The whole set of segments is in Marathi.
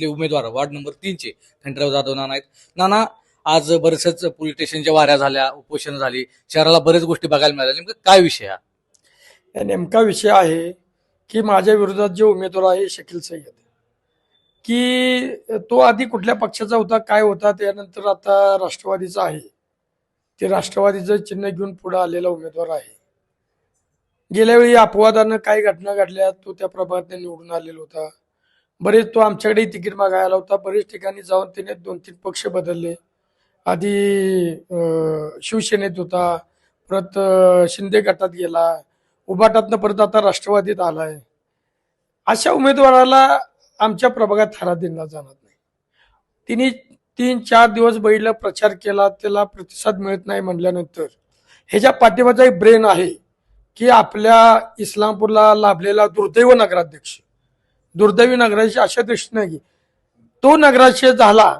आपले उमेदवार वार्ड नंबर तीनचे खंडराव जाधव नाना आहेत. नाना आज बरेचच पोलीस स्टेशनच्या वाऱ्या झाल्या उपोषण झाली. शहराला बरेच गोष्टी बघायला मिळाल्या. नेमकं काय विषय हा? नेमका विषय आहे की माझ्या विरोधात जे उमेदवार आहे शकील सय्यद. की तो आधी कुठल्या पक्षाचा होता काय होता त्यानंतर आता राष्ट्रवादीचा आहे. ते राष्ट्रवादीचं चिन्ह घेऊन पुढे आलेला उमेदवार आहे. गेल्या वेळी अपवादानं काही घटना घडल्या तो त्या प्रभागात निवडून आलेला होता. बरेच तो आमच्याकडे तिकीट मागायला आला होता. बरेच ठिकाणी जाऊन त्याने दोन तीन पक्ष बदलले. आधी शिवसेनेत होता. परत शिंदे गटात गेला. उभाटातनं परत आता राष्ट्रवादीत आलाय. अशा उमेदवाराला आमच्या प्रभागात थारा दिला जाणार नाही. तिने तीन चार दिवस बैल प्रचार केला. त्याला प्रतिसाद मिळत नाही म्हटल्यानंतर. ह्याच्या पाठिंबाचा एक ब्रेन आहे की आपल्या इस्लामपूरला लाभलेला दुर्दैव नगराध्यक्ष दुर्दैवी नगराशी अशा दृष्टीने की तो नगराशय झाला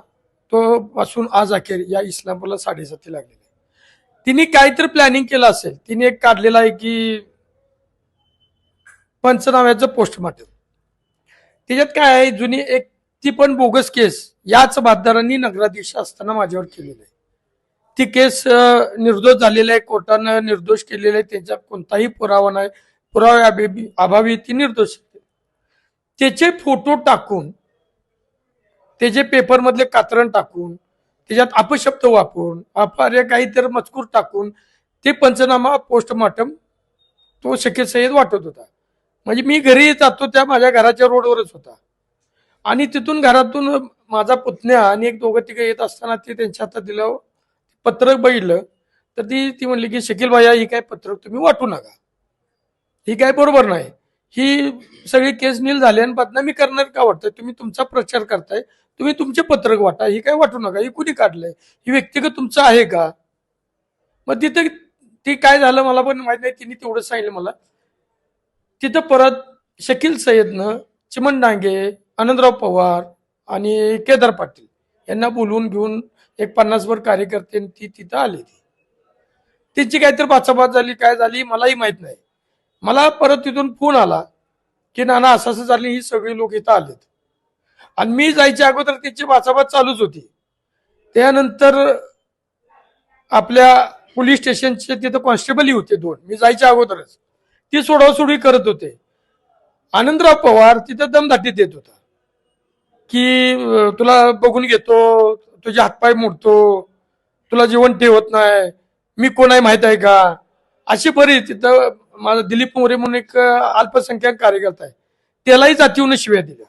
तो पासून आज अखेर या इस्लामपूरला साडेसाती लागलेली तिने काहीतरी प्लॅनिंग केलं असेल. तिने एक काढलेला आहे की पंचनाम्याचं पोस्टमार्टम त्याच्यात काय आहे जुनी एक ती पण बोगस केस याच बातदारांनी नगराध्यक्ष असताना माझ्यावर केलेली आहे. ती केस निर्दोष झालेली आहे कोर्टानं निर्दोष केलेली आहे त्याचा कोणताही पुरावा नाही. पुरावा अभावी ती निर्दोष आहे. त्याचे फोटो टाकून त्याचे पेपरमधले कातरण टाकून त्याच्यात अपशब्द वापरून अपार्य काहीतरी मजकूर टाकून ते पंचनामा पोस्टमार्टम तो शक्यसहित वाटत होता. म्हणजे मी घरी जातो त्या माझ्या घराच्या रोडवरच होता. आणि तिथून घरातून माझा पुतण्या आणि एक दोघं तिघं येत असताना ते त्यांच्या हातात दिलं पत्रक बघितलं. तर ती ती म्हणली की शकील भाया ही काय पत्रक तुम्ही वाटू नका. ही काय बरोबर नाही. ही सगळी केस नील झाली आणि बदनामी करणार का वाटतंय? तुम्ही तुमचा प्रचार करताय तुम्ही तुमचे पत्रक वाटा ही काय वाटू नका ही कुणी काढलंय? ही व्यक्तिगत तुमचं आहे का? मग तिथं ती काय झालं मला पण माहीत नाही तिने तेवढं सांगितलं मला. तिथं परत शकील सय्यदनं चिमन डांगे आनंदराव पवार आणि केदार पाटील यांना बोलवून घेऊन एक पन्नासभर कार्यकर्ते आणि ती तिथं आली. ती तिची काहीतरी बाचाबाच झाली काय झाली मलाही माहीत नाही. मला परत तिथून फोन आला की नाना असं असं झाली ही सगळी लोक इथं आलेत. आणि मी जायच्या अगोदर तिची वाचाबात चालूच होती. त्यानंतर आपल्या पोलीस स्टेशनचे तिथं कॉन्स्टेबलही होते दोन. मी जायच्या अगोदरच. ती सोडावसोडी करत होते. आनंदराव पवार तिथं दमदाटी देत होता. की तुला बघून घेतो तुझे हातपाय मोडतो तुला जेवण ठेवत नाही मी कोण आहे माहीत आहे का? अशी बरी तिथं माझा दिलीप मोरे म्हणून एक अल्पसंख्याक कार्यकर्ता आहे. त्यालाही जातीवून शिव्या दिल्या.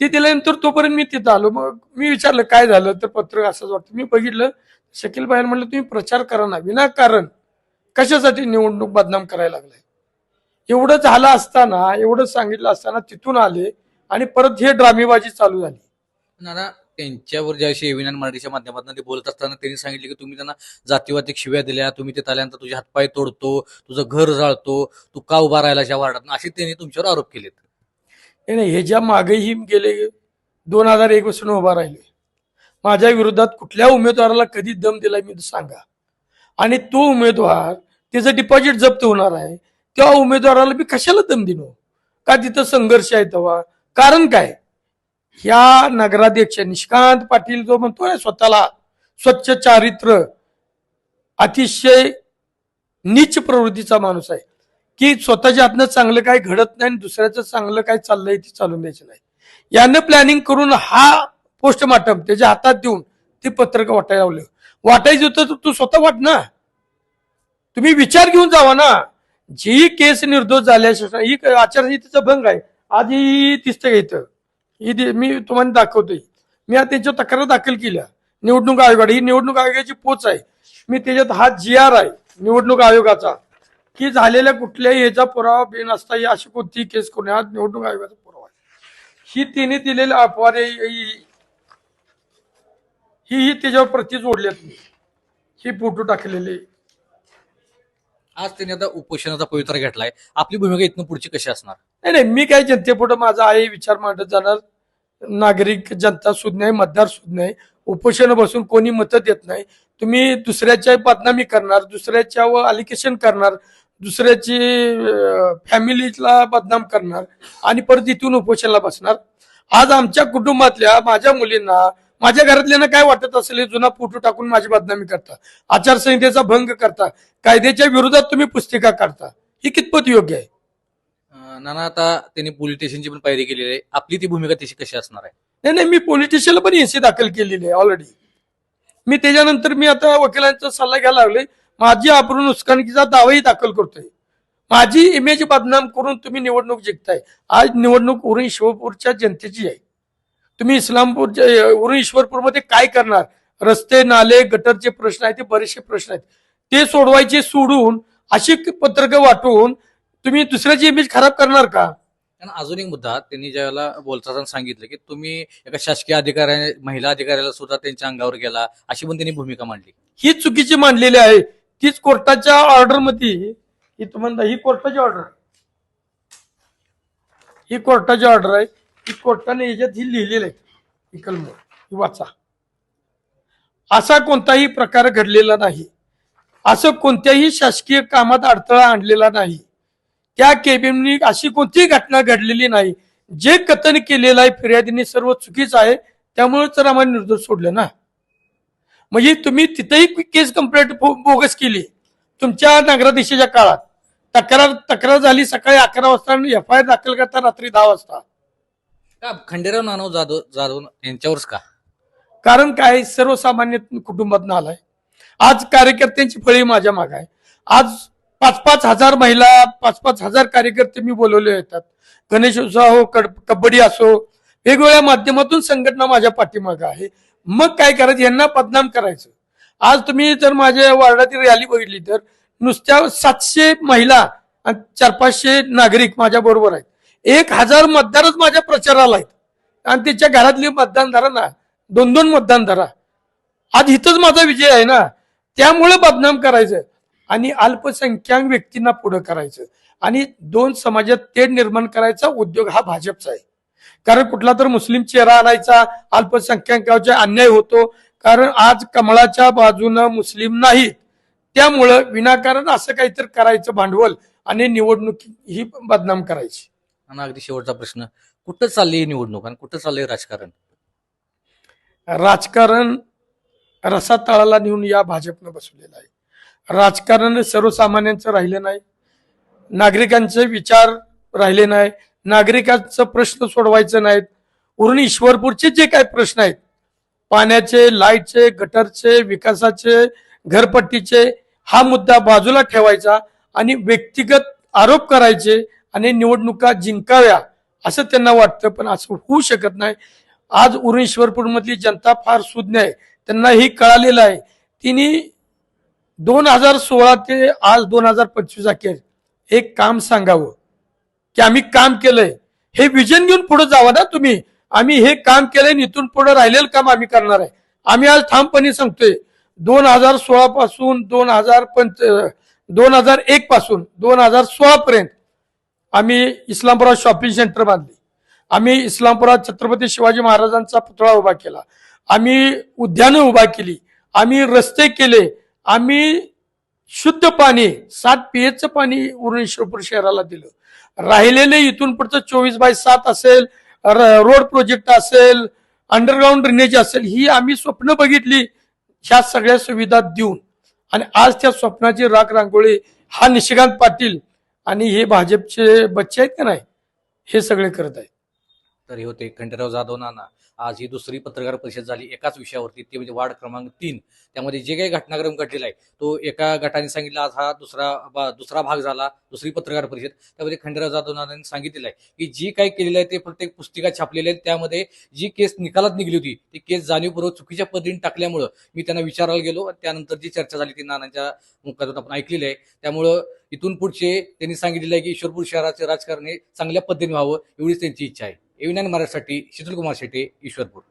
ते दिल्यानंतर तोपर्यंत मी तिथं आलो. मग मी विचारलं काय झालं? तर पत्र असंच वाटतं. मी बघितलं शकील बाहेर म्हणलं तुम्ही प्रचार करा ना. विनाकारण कशासाठी निवडणूक बदनाम करायला लागलाय? एवढं झालं असताना एवढं सांगितलं असताना तिथून आले आणि परत हे ड्रामेबाजी चालू झाली. त्यांच्यावर ज्या विज्ञान मराठीच्या माध्यमातून ते बोलत असताना त्यांनी सांगितले की तुम्ही त्यांना जातीवादिक शिव्या दिल्या तुम्ही तिथे आल्यानंतर तुझे हातपाय तोडतो तुझं घर जाळतो तू का उभा राहिला या वार्डात असे त्यांनी तुमच्यावर आरोप केलेत. नाही, नाही ह्याच्या मागेही गेले दोन हजार एक पासून उभा राहिले. माझ्या विरोधात कुठल्या उमेदवाराला कधी दम दिलाय मी सांगा. आणि तो उमेदवार त्याचं डिपॉझिट जप्त होणार आहे त्या उमेदवाराला मी कशाला दम दिनो का तिथं संघर्ष आहे तेव्हा? कारण काय? ह्या नगराध्यक्ष निष्कांत पाटील जो म्हणतो ना स्वतःला स्वच्छ चारित्र अतिशय नीच प्रवृत्तीचा माणूस आहे. की स्वतःच्या हातनं चांगलं काय घडत नाही आणि दुसऱ्याचं चांगलं काय चाललंय ते चालून द्यायचं नाही. यानं प्लॅनिंग करून हा पोस्टमार्टम त्याच्या हातात देऊन ते पत्रक वाटायला लावलं. वाटायचं होतं तर तू स्वतः वाट ना. तुम्ही विचार घेऊन जावा ना. जी केस निर्दोष झाल्या ही आचारसंहितेचा भंग आहे. आधी ही दिसतं इथं ही मी तुम्हाला दाखवतोय. मी आता त्यांच्यावर तक्रार दाखल केल्या. निवडणूक आयोगाकडे ही निवडणूक आयोगाची पोच आहे. मी त्याच्यात हा जी आर आहे निवडणूक आयोगाचा. की झालेल्या कुठल्याही याचा पुरावा बिन नसता ही अशी कोणतीही केस करून हा निवडणूक आयोगाचा पुरावा आहे. ही तिने दिलेल्या अपवाद ही ही त्याच्यावर प्रति जोडल्यात मी. ही फोटो टाकलेले आज त्यांनी आता उपोषणाचा पवित्रा घेतलाय. आपली भूमिका इथून पुढची कशी असणार? नाही नाही मी काय जनतेपुढे माझा आहे विचार मांडत जाणार. नागरिक जनता सुज्ञ आहे मतदार सुज्ञ आहे. उपोषण बसून कोणी मतं देत नाही. तुम्ही दुसऱ्याच्या बदनामी करणार दुसऱ्याच्या व अलिकेशन करणार दुसऱ्याची फॅमिलीला बदनाम करणार आणि परत इथून उपोषणाला बसणार. आज आमच्या कुटुंबातल्या माझ्या मुलींना माझ्या घरातल्यांना काय वाटत असेल हे जुना फोटो टाकून माझी बदनामी करता. आचारसंहितेचा भंग करता. कायद्याच्या विरोधात तुम्ही पुस्तिका काढता. ही कितपत योग्य आहे? नाना आता त्यांनी पोलीस स्टेशनची पण पायरी केलेली आहे. आपली ती भूमिका तशी कशी असणार आहे? नाही नाही मी पोलीस स्टेशनला पण एसी दाखल केलेली आहे ऑलरेडी मी त्याच्यानंतर मी आता वकिलांचा सल्ला घ्यायला लागले माझी आपण नुकसानीचा दावाही दाखल करतोय. माझी इमेज बदनाम करून तुम्ही निवडणूक जिंकताय. आज निवडणूक उरण शिवपूरच्या जनतेची आहे. तुम्ही इस्लामपूरच्या उरण ईश्वरपूरमध्ये काय करणार? रस्ते नाले गटरचे प्रश्न आहेत ते बरेचसे प्रश्न आहेत. ते सोडवायचे सोडून अशी पत्रकं वाटून तुम्ही दुसऱ्याची इमेज खराब करणार का? आणि अजून एक मुद्दा त्यांनी ज्यावेळेला बोलताना सांगितलं की तुम्ही एका शासकीय अधिकाऱ्या महिला अधिकाऱ्याला सुद्धा त्यांच्या अंगावर गेला अशी पण त्यांनी भूमिका मांडली. ही चुकीची मांडलेली आहे. तीच कोर्टाच्या ऑर्डरमध्ये ही तुम्हाला ही कोर्टाची ऑर्डर ही कोर्टाची ऑर्डर आहे. ही कोर्टाने याच्यात ही लिहिलेली आहे. ही कलम ही वाचा. असा कोणताही प्रकार घडलेला नाही. असं कोणत्याही शासकीय कामात अडथळा आणलेला नाही. त्या केबिननी अशी कोणतीही घटना घडलेली नाही. जे कथन केलेलं आहे फिर्यादीने सर्व चुकीचं आहे त्यामुळे तर आम्हाला निर्दोष सोडलं ना. म्हणजे तुम्ही तिथेही केस कंप्लेंट बोगस केली. तुमच्या नगराधीशाच्या काळात. तक्रार तक्रार झाली सकाळी अकरा वाजता आणि एफ आय आर दाखल करता रात्री दहा वाजता. का खंडेराव नानव जाधव जाधव यांच्यावरच का? कारण काय? सर्वसामान्य कुटुंबात आलाय. आज कार्यकर्त्यांची फळी माझ्या माग आहे. आज पाच पाच हजार महिला पाच पाच हजार कार्यकर्ते मी बोलवले येतात गणेश उत्सव हो कड- कबड्डी असो वेगवेगळ्या माध्यमातून संघटना माझ्या पाठीमागं आहे. मग काय करायचं? यांना बदनाम करायचं. आज तुम्ही जर माझ्या वार्डातील रॅली बघितली तर नुसत्या सातशे महिला आणि चार पाचशे नागरिक माझ्या बरोबर आहेत. एक हजार मतदारच माझ्या प्रचाराला आहेत. आणि त्याच्या घरातली मतदान धरा ना. दोन दोन मतदान धरा. आज इथंच माझा विजय आहे ना. त्यामुळे बदनाम करायचं. आणि अल्पसंख्याक व्यक्तींना पुढे करायचं. आणि दोन समाजात तेढ निर्माण करायचा उद्योग हा भाजपचा आहे. कारण कुठला तर मुस्लिम चेहरा आणायचा अल्पसंख्याकांचा अन्याय होतो. कारण आज कमळाच्या बाजूनं मुस्लिम नाहीत. त्यामुळं विनाकारण असं काहीतरी करायचं भांडवल आणि निवडणूक ही बदनाम करायची. आणि अगदी शेवटचा प्रश्न कुठं चालली ही निवडणूक आणि कुठं चाललंय राजकारण? राजकारण रसा तळाला नेऊन या भाजपनं बसवलेलं आहे. राजकारण सर्वसामान्यांचं राहिलं नाही. नागरिकांचे विचार राहिले नाही. नागरिकांचं प्रश्न सोडवायचं नाहीत. उरण ईश्वरपूरचे जे काही प्रश्न आहेत पाण्याचे लाईटचे गटरचे विकासाचे घरपट्टीचे हा मुद्दा बाजूला ठेवायचा आणि व्यक्तिगत आरोप करायचे आणि निवडणुका जिंकाव्या असं त्यांना वाटतं पण असं होऊ शकत नाही. आज उरण जनता फार सुज्ञ आहे. त्यांना हे कळालेलं आहे. तिने दोन हजार सोळा ते आज दोन हजार पंचवीस अखेर एक काम सांगावं. की आम्ही काम केलंय. हे विजन घेऊन पुढे जावा ना तुम्ही. आम्ही हे काम केलंय इथून पुढे राहिलेलं काम आम्ही करणार आहे. आम्ही आज ठामपणे सांगतोय दोन हजार सोळा पासून दोन हजार पंच दोन हजार एक पासून दोन हजार सोळा पर्यंत आम्ही इस्लामपुरात शॉपिंग सेंटर बांधले. आम्ही इस्लामपुरात छत्रपती शिवाजी महाराजांचा पुतळा उभा केला. आम्ही उद्यानं उभा केली. आम्ही रस्ते केले. आम्ही शुद्ध पाणी सात पीएचचं पाणी उरणेश्वरपूर शहराला दिलं. राहिलेले इथून पुढचं चोवीस बाय सात असेल र- रोड प्रोजेक्ट असेल अंडरग्राऊंड ड्रेनेज असेल ही आम्ही स्वप्न बघितली. ह्या सगळ्या सुविधा देऊन. आणि आज त्या स्वप्नाची राख रांगोळी हा निशिकांत पाटील आणि हे भाजपचे बच्चे आहेत का नाही हे सगळे करत आहेत. तर हे होते. खंडेराव जाधव नाना आज ही दुसरी पत्रकार परिषद झाली. एकाच विषयावरती ते म्हणजे वार्ड क्रमांक तीन. त्यामध्ये जे काही घटनाक्रम घडलेला आहे तो एका गटाने सांगितला. आज हा दुसरा बा- दुसरा भाग झाला दुसरी पत्रकार परिषद. त्यामध्ये खंडेराव जाधव नानांनी सांगितलेलं आहे की जी काही केलेलं आहे ते प्रत्येक पुस्तिका छापलेली आहे त्यामध्ये जी केस निकालात निघली होती ती केस जाणीवपूर्वक चुकीच्या पद्धतीने टाकल्यामुळं मी त्यांना विचारायला गेलो. आणि त्यानंतर जी चर्चा झाली ती नानांच्या मुखातून आपण ऐकलेली आहे. त्यामुळं इथून पुढचे त्यांनी सांगितलेलं आहे की ईश्वरपूर शहराचे राजकारण हे चांगल्या पद्धतीने व्हावं एवढीच त्यांची इच्छा आहे. एव्हिनान मराठीसाठी शीतलकुमार शेटे ईश्वरपूर.